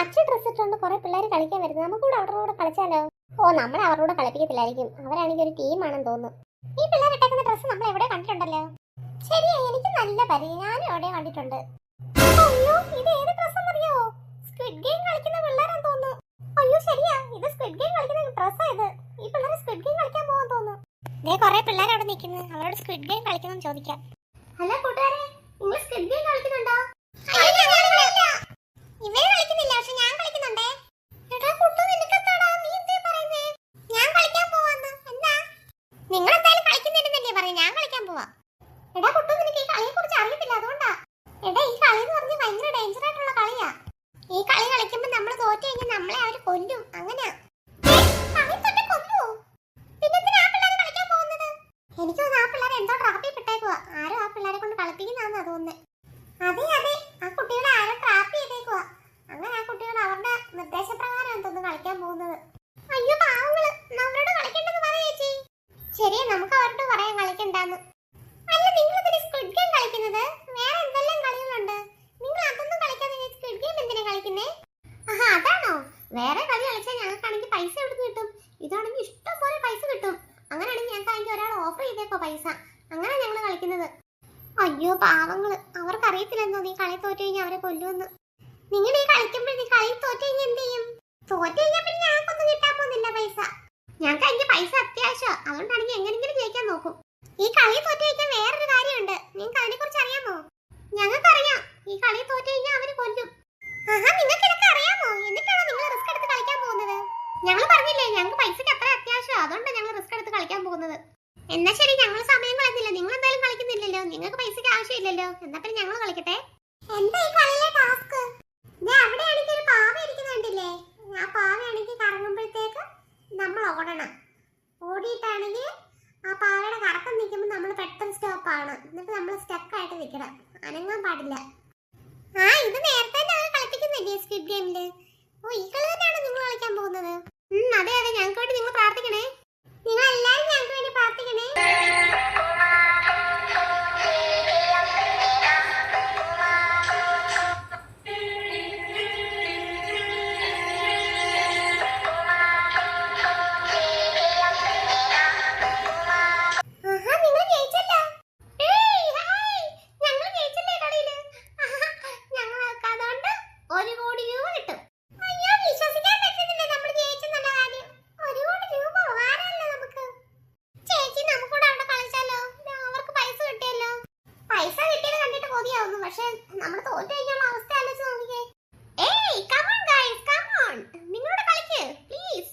പച്ച ഡ്രസ് ഇട്ടുകൊണ്ട് കുറെ പിള്ളേർ കളിക്കാൻ വരുന്നത്. നമുക്ക് കൂടെ അവരുടെ കൂടെ കളിച്ചാലോ? ഓ നമ്മൾ അവരുടെ കൂടെ കളിപ്പിക്കത്തില്ലായിരിക്കും. അവരാണെങ്കിൽ ഒരു ടീമാണെന്ന് തോന്നുന്നു. ഈ പിള്ളേർ ഇട്ടേക്കുന്ന ഡ്രസ് നമ്മൾ എവിടെ കണ്ടിട്ടുണ്ടല്ലോ? ശരിയാ എനിക്ക് നല്ല പരി ഞാനും എവിടെ കണ്ടിട്ടുണ്ട്? അയ്യോ ഇത് ഏത് അറിയോ ഗെയിം കളിക്കുന്ന തോന്നുന്നു. അയ്യോ ശരിയാ ഇത് ഗെയിം കളിക്കുന്ന ഡ്രസ്സാ ഇത്. ഗെയിം കളിക്കാൻ തോന്നുന്നു. അവിടെ നിൽക്കുന്നു. അവരോട് സ്ക്വിഡ് ഗെയിം കളിക്കണം ചോദിക്കാം. ഹലോ കൂട്ടുകാരെ നിങ്ങൾ സ്ക്വിഡ് ഗെയിം കളിക്കുന്നുണ്ടോ ഇവർ കളിക്കുന്നില്ല പക്ഷെ ഞാൻ കളിക്കുന്നുണ്ടേ എടാ കുട്ടു നിനക്കെന്താടാ നീ എന്തേ പറയുന്നേ ഞാൻ കളിക്കാൻ പോവാന്ന് എന്താ നിങ്ങൾ എന്തായാലും കളിക്കുന്നില്ലെന്നല്ലേ പറയും ഞാൻ കളിക്കാൻ പോവാ എടാ കുട്ടു നിനക്ക് ഈ കളിയെ കുറിച്ച് അറിയത്തില്ല അതുകൊണ്ടാ. എടാ ഈ കളി എന്ന് പറഞ്ഞാൽ ഭയങ്കര ഡേഞ്ചർ ആയിട്ടുള്ള കളിയാ. ഈ കളി കളിക്കുമ്പോൾ നമ്മൾ തോറ്റു കഴിഞ്ഞാൽ നമ്മളെ അവർ കൊല്ലും അങ്ങനെയാ? എനിക്ക് തോന്നുന്നു ആ പിള്ളേരെ എന്തോ ട്രാപ്പിൽ വിട്ടേക്കുവാ ആരോ ആ പിള്ളേരെ കൊണ്ട് കളിപ്പിക്കുന്നതാന്നാ തോന്നുന്നത് അതെ അതെ ആ കുട്ടികളെ ആരോ ട്രാപ്പ് അങ്ങനെ ആ കുട്ടികൾ അവരുടെ നിർദ്ദേശപ്രകാരം തോന്നുന്നു കളിക്കാൻ പോകുന്നത്. അയ്യോ പാവങ്ങൾ അവരോട് കളിക്കേണ്ടെന്ന് പറ ചേച്ചി? നമുക്ക് അവരോട് പറയാം കളിക്കണ്ടെന്ന് അല്ല നിങ്ങൾ ഇതിന് സ്ക്വിഡ് ഗെയിം കളിക്കുന്നത് വേറെ എന്തെല്ലാം കളികളുണ്ട് നിങ്ങൾ അതൊന്നും കളിക്കാതെ സ്ക്വിഡ് ഗെയിം എന്തിനാ കളിക്കുന്നേ ആഹാ അതാണോ വേറെ കളി കളിച്ചാൽ ഞങ്ങൾക്കാണെങ്കിൽ പൈസ എവിടുന്ന് കിട്ടും ഇതാണെങ്കിൽ ഇഷ്ടം പോലെ പൈസ കിട്ടും അങ്ങനെയാണെങ്കിൽ ഞങ്ങൾക്കാണെങ്കിൽ ഒരാൾ ഓഫർ ചെയ്തേക്കോ പൈസ അങ്ങനെ ഞങ്ങൾ കളിക്കുന്നത് അയ്യോ പാവങ്ങൾ. അവർക്ക് അറിയത്തില്ലെന്നോ നീ കളി തോറ്റു കഴിഞ്ഞാൽ അവരെ കൊല്ലുമെന്ന്. നിങ്ങൾ ഈ നീ കളി തോറ്റു കഴിഞ്ഞാൽ എന്ത് ചെയ്യും? തോറ്റു കഴിഞ്ഞാൽ പിന്നെ ഞങ്ങൾക്കൊന്നും കിട്ടാൻ പോകുന്നില്ല പൈസ. ഞങ്ങൾക്ക് അതിന്റെ പൈസ അത്യാവശ്യം. അതുകൊണ്ടാണെങ്കിൽ എങ്ങനെങ്കിലും ജയിക്കാൻ നോക്കും. ഈ കളി തോറ്റു കഴിഞ്ഞാൽ വേറൊരു കാര്യമുണ്ട്. നിങ്ങൾക്ക് അതിനെ കുറിച്ച് അറിയാമോ? ഞങ്ങൾക്കറിയാം. ഈ കളി തോറ്റു കഴിഞ്ഞാൽ അവർ കൊല്ലും. നിങ്ങൾക്ക് ഇതൊക്കെ അറിയാമോ? എന്നിട്ടാണോ നിങ്ങൾ റിസ്ക് എടുത്ത് കളിക്കാൻ പോകുന്നത്? ഞങ്ങൾ പറഞ്ഞില്ലേ ഞങ്ങൾക്ക് പൈസക്ക് അത്ര അത്യാവശ്യം. അതുകൊണ്ടാണ് ഞങ്ങൾ റിസ്ക് എടുത്ത് കളിക്കാൻ പോകുന്നത്. എന്നാ ശരി ഞങ്ങൾ സമയം നിങ്ങൾക്ക് പൈസക്ക് ആവശ്യമില്ലല്ലോ. എന്നാ പിന്നെ ഞങ്ങൾ കളിക്കട്ടെ. എന്താ ഈ കളിയിലെ ടാസ്ക് അവിടെയാണെങ്കിൽ ഒരു പാവ ഇരിക്കുന്നുണ്ടല്ലേ ആ പാവയാണെങ്കിൽ കറങ്ങുമ്പോഴത്തേക്ക് നമ്മൾ ഓടണം. ഓടിയിട്ടാണെങ്കിൽ ആ പാവയുടെ കറക്കം നിൽക്കുമ്പോൾ നമ്മൾ പെട്ടെന്ന് സ്റ്റോപ്പ് ആണ് എന്നിട്ട് നമ്മൾ സ്റ്റക്ക് ആയിട്ട് നിൽക്കണം. അനങ്ങാൻ പാടില്ല. ആ ഇത് നേരത്തെ ഞങ്ങൾ കളിപ്പിക്കുന്നില്ലേ സ്ക്വിഡ് ഗെയിമിൽ പക്ഷെ നമ്മൾ തോറ്റു കഴിഞ്ഞുള്ള അവസ്ഥ ആലോചിച്ച് നോക്കിക്കേ? Hey come on guys, come on നിങ്ങളോട് കളിക്ക് പ്ലീസ്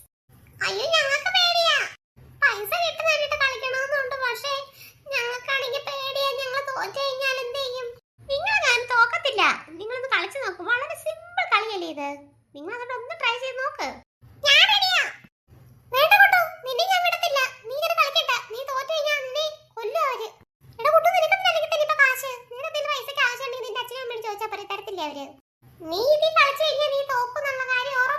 അയ്യോ ഞങ്ങൾക്ക് പേടിയാ. പൈസ കിട്ടുന്ന വേണ്ടിട്ട് കളിക്കണമെന്നുണ്ട് പക്ഷേ ഞങ്ങൾക്കാണെങ്കിൽ പേടിയാ. ഞങ്ങൾ തോറ്റു കഴിഞ്ഞാൽ എന്ത് ചെയ്യും? നിങ്ങൾ ഞാൻ തോക്കത്തില്ല. നിങ്ങളൊന്ന് കളിച്ചു നോക്കും. വളരെ സിമ്പിൾ കളിയല്ലേ ഇത്. നിങ്ങൾ അതുകൊണ്ട് ഒന്ന് ട്രൈ ചെയ്ത് നോക്ക് ഞാൻ റെഡിയാ വേണ്ട കുട്ടു നിന്നെ ഞാൻ വിടത്തില്ല നീ ഇങ്ങനെ കളിക്കണ്ട നീ തോറ്റു കഴിഞ്ഞാൽ നിന്നെ കൊല്ലും അവർ എടാ കുട്ടു നിനക്കൊന്നും നൽകത്തില്ല ഇപ്പൊ കാശ് നിന്റെ എന്തെങ്കിലും പൈസക്ക് ആവശ്യമുണ്ടെങ്കിൽ നിന്റെ അച്ഛനും അമ്മയോട് ചോദിച്ചാൽ പറയും തരത്തില്ല അവർ. നീ ഇതിൽ കളിച്ചു കഴിഞ്ഞാൽ നീ തോക്കുന്നുള്ള കാര്യം